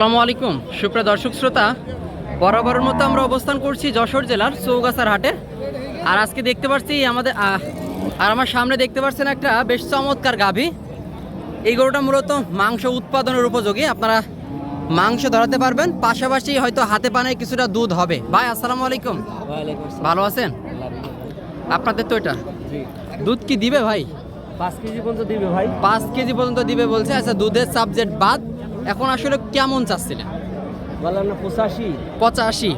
আসসালামু আলাইকুম। সুপ্রিয় দর্শক শ্রোতা বরাবরের মতো আমরা অবস্থান করছি যশোর জেলার চৌগাছার হাটে। আর আজকে দেখতে পাচ্ছি আমাদের আর আমার সামনে দেখতে পাচ্ছেন একটা বেশ চমৎকার গাভী। এই গরুটা মূলত মাংস উৎপাদনের উপযোগী। আপনারা মাংস ধরাতে পারবেন পাশাপাশি হয়তো হাতে পানে কিছুটা দুধ হবে। ভাই আসসালামু আলাইকুম। ভালো আছেন? আপনাদের তো এটা। দুধ কি দিবে ভাই? পাঁচ কেজি পর্যন্ত দিবে ভাই। পাঁচ কেজি পর্যন্ত দিবে বলছে। আচ্ছা দুধের সাবজেক্ট বাদ। এখন আসলে কেমন চাচ্ছিলেন? বললাম না পঁচাশি। পঁচাশি।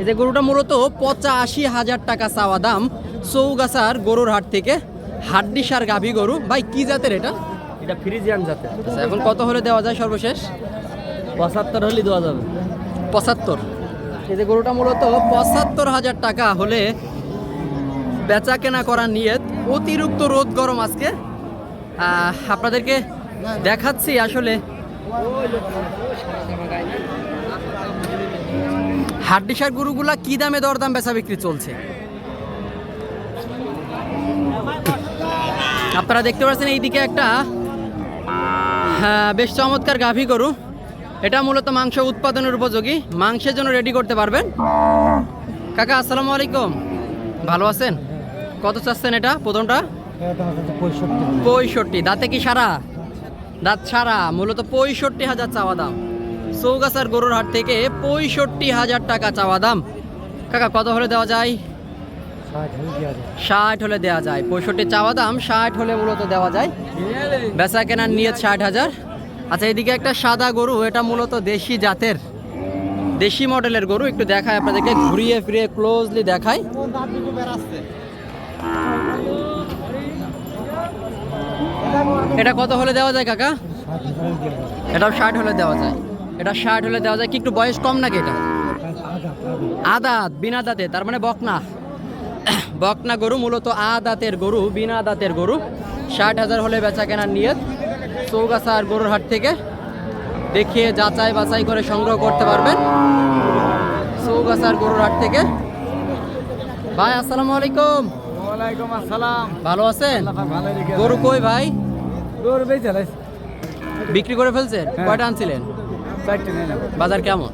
এই যে গরুটা মূলত পঁচাশি হাজার টাকা চাওয়া দাম চৌগাছার গরুর হাট থেকে হাড্ডি সার গাভী গরু। ভাই কি জাতের এটা? এটা ফ্রিজিয়ান যাতে আচ্ছা, এখন কত হলে দেওয়া যায় সর্বশেষ? পঁচাত্তর হলে দেওয়া যাবে। পঁচাত্তর। এই যে গরুটা মূলত পঁচাত্তর হাজার টাকা হলে বেচা কেনা করার নিয়ত অতিরিক্ত রোদ গরম আজকে। আপনাদেরকে দেখাচ্ছি আসলে হাড্ডিসার গরুগুলা কি দামে দরদাম বেচা বিক্রি চলছে? আপনারা দেখতে পাচ্ছেন এইদিকে একটা হ্যাঁ, বেশ চমৎকার গাভী গরু। এটা মূলত মাংস উৎপাদনের উপযোগী। মাংসের জন্য রেডি করতে পারবেন। কাকা আসসালামু আলাইকুম। ভালো আছেন? কত চাচ্ছেন এটা প্রথমটা? পঁয়ষট্টি। দাঁতে কি সারা? দাঁত ছাড়া মূলত পঁয়ষট্টি হাজার চাওয়া দাম। চৌগাছার গরুর হাট থেকে পঁয়ষট্টি হাজার টাকা চাওয়া দাম। কাকা কত হলে দেওয়া যায়? ষাট হলে দেওয়া যায়। পঁয়ষট্টি চাওয়া দাম ষাট হলে মূলত দেওয়া যায়। বেচা কেনার নিয়ে ষাট হাজার। আচ্ছা এদিকে একটা সাদা গরু এটা মূলত দেশি জাতের। দেশি মডেলের গরু একটু দেখায় আপনাদেরকে ঘুরিয়ে ফিরিয়ে ক্লোজলি দেখায় এটা কত হলে দেওয়া যায় কাকা? এটাও ষাট হলে দেওয়া যায়। এটা ষাট হলে দেওয়া যায়। কি একটু বয়স কম নাকি এটা? আদাত বিনা দাঁতে তার মানে বকনা। বকনা গরু মূলত আ দাঁতের গরু বিনা দাঁতের গরু। ষাট হাজার হলে বেচা কেনার নিয়ত। চৌগাছা আর গরুর হাট থেকে দেখিয়ে যাচাই বাছাই করে সংগ্রহ করতে পারবেন। চৌগাছা আর গরুর হাট থেকে। ভাই আসসালামু আলাইকুম। ওয়ালাইকুম আসসালাম। ভালো আছেন? গরু কই ভাই? বিক্রি করে ফেলছেন? হ্যাঁ। কয়টা আনছিলেন? বাজার কেমন?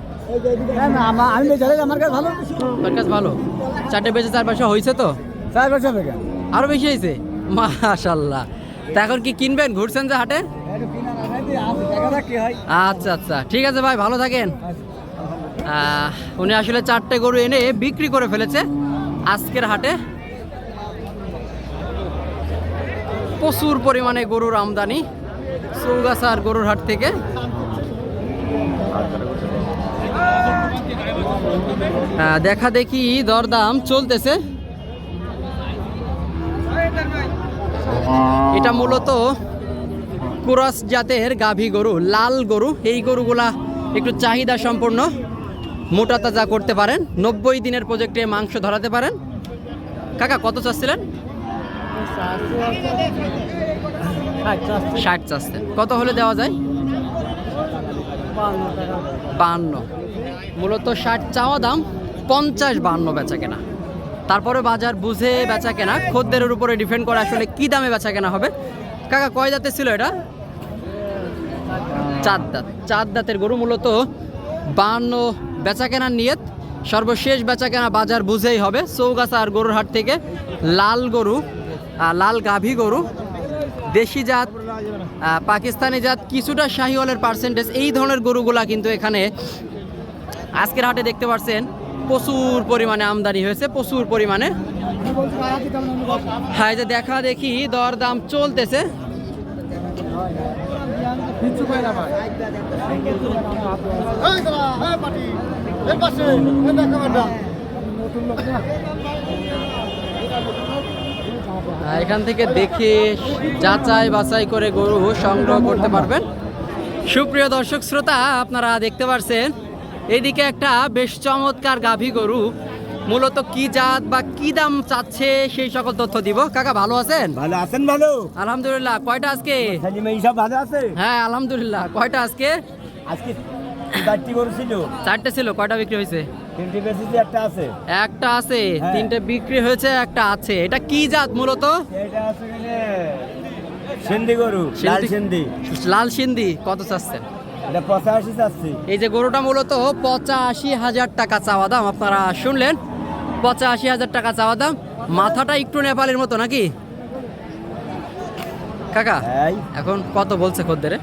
আমি বেঁচে আমার কাছে ভালো। তোর কাছে ভালো। চারটে বেজে চার পয়সা হয়েছে তো? চার থেকে আরও বেশি হয়েছে মাশাল্লাহ তা এখন কি কিনবেন? ঘুরছেন যে হাটে? হয়। আচ্ছা আচ্ছা। ঠিক আছে ভাই ভালো থাকেন। উনি আসলে চারটে গরু এনে বিক্রি করে ফেলেছে আজকের হাটে। প্রচুর পরিমাণে গরুর আমদানি চৌগাছার গরুর হাট থেকে। আহ, দেখা দেখি দরদাম চলতেছে। এটা মূলত কুরাস জাতের গাভী গরু লাল গরু। এই গরুগুলা একটু চাহিদা সম্পন্ন মোটা তাজা করতে পারেন। নব্বই দিনের প্রজেক্টে মাংস ধরাতে পারেন। কাকা কত চাচ্ছিলেন? ষাট চাচ্ছেন। কত হলে দেওয়া যায়? বান্ন। মূলত ষাট চাওয়া দাম, পঞ্চাশ বান্ন বেচা কেনা। তারপরে বাজার বুঝে বেচা কেনা। খদ্দের উপরে ডিপেন্ড করে আসলে কি দামে বেচা কেনা হবে। কাকা, কয় দাঁতের ছিল এটা? চার দাঁত। চার দাঁতের গরু মূলত বান্ন বেচা কেনার নিয়ত। সর্বশেষ বেচা কেনা বাজার বুঝেই হবে। চৌগাছা আর গরুর হাট থেকে লাল গরু লাল গাভী গরু দেশি জাত পাকিস্তানি জাত কিছুটা শাহিওয়ালের পার্সেন্টেজ এই ধরনের গরুগুলা কিন্তু এখানে আজকের হাটে দেখতে পাচ্ছেন প্রচুর পরিমাণে আমদানি হয়েছে প্রচুর পরিমাণে। হ্যাঁ যে দেখা দেখি দর দাম চলতেছে আহ, এখান থেকে দেখে যাচাই বাছাই করে গরু সংগ্রহ করতে পারবেন। সুপ্রিয় দর্শক শ্রোতা আপনারা দেখতে পারছেন এইদিকে একটা বেশ চমৎকার গাভী গরু। মূলত কি জাত বা কি দাম চাচ্ছে সেই সকল তথ্য দিব। কাকা ভালো আছেন? ভালো আছেন ভালো। আলহামদুলিল্লাহ। কয়টা আজকে? ভালো আছে? হ্যাঁ আলহামদুলিল্লাহ। কয়টা আজকে? আজকে চারটি গরু ছিল। চারটে ছিল কয়টা বিক্রি হয়েছে? তিনটি বেশি একটা আছে। একটা আছে হ্যাঁ। তিনটে বিক্রি হয়েছে একটা আছে। এটা কি জাত মূলত? এটা আছে সিন্ধি গরু লাল সিন্ধি লাল সিন্ধি কত চাচ্ছেন? এটা পঁচাশি চাচ্ছি। এই যে গরুটা মূলত পঁচাশি হাজার টাকা চাওয়া দাম আপনারা শুনলেন? পঁচাশি হাজার টাকা চাওয়া দাম। মাথাটা একটু নেপালের মতো নাকি? কাকা এখন কত বলছে খদ্দের?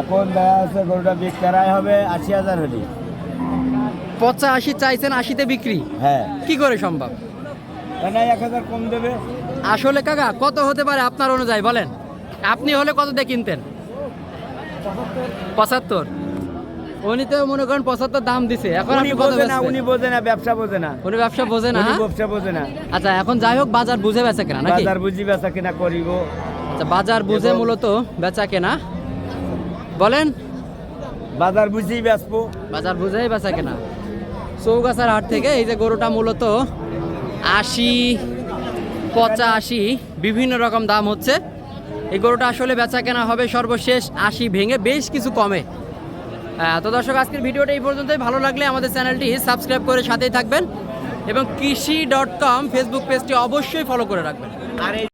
এখন দেখা গরুটা বিক্রায় হবে আশি হাজার হলে। পঁচাশি চাইছেন আশিতে বিক্রি? হ্যাঁ। কি করে সম্ভব? এক হাজার কম দেবে। আসলে কাকা কত হতে পারে আপনার অনুযায়ী বলেন? আপনি হলে কত দিয়ে কিনতেন? পঁচাত্তর। উনি তো মনে করেন পঁচাত্তর দাম দিছে এখন উনি বোঝে না উনি বোঝে না ব্যবসা বোঝে না। উনি ব্যবসা বোঝে না হ্যাঁ? ব্যবসা বোঝে না। আচ্ছা এখন যাই হোক বাজার বুঝে বেচা কেনা নাকি? বাজার বুঝি বেচা কিনা করিব। আচ্ছা বাজার বুঝে মূলত বেচা কেনা। বলেন? বাজার বুঝেই বেচবো। বাজার বুঝেই বেচা কেনা। চৌগাছার হাট থেকে এই যে গরুটা মূলত আশি, পঁচাশি, বিভিন্ন রকম দাম হচ্ছে। এই গরুটা আসলে বেচা কেনা হবে সর্বশেষ আশি ভেঙে বেশ কিছু কমে। তো দর্শক, আজকের ভিডিওটা এই পর্যন্তই। ভালো লাগলে আমাদের চ্যানেলটি সাবস্ক্রাইব করে সাথেই থাকবেন এবং কৃষি ডট কম ফেসবুক পেজটি অবশ্যই ফলো করে রাখবেন। আর